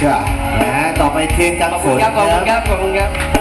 ชานะฮะต่อไปเทียนกันขอบคุณครับขอบคุณครับขอบคุณครับ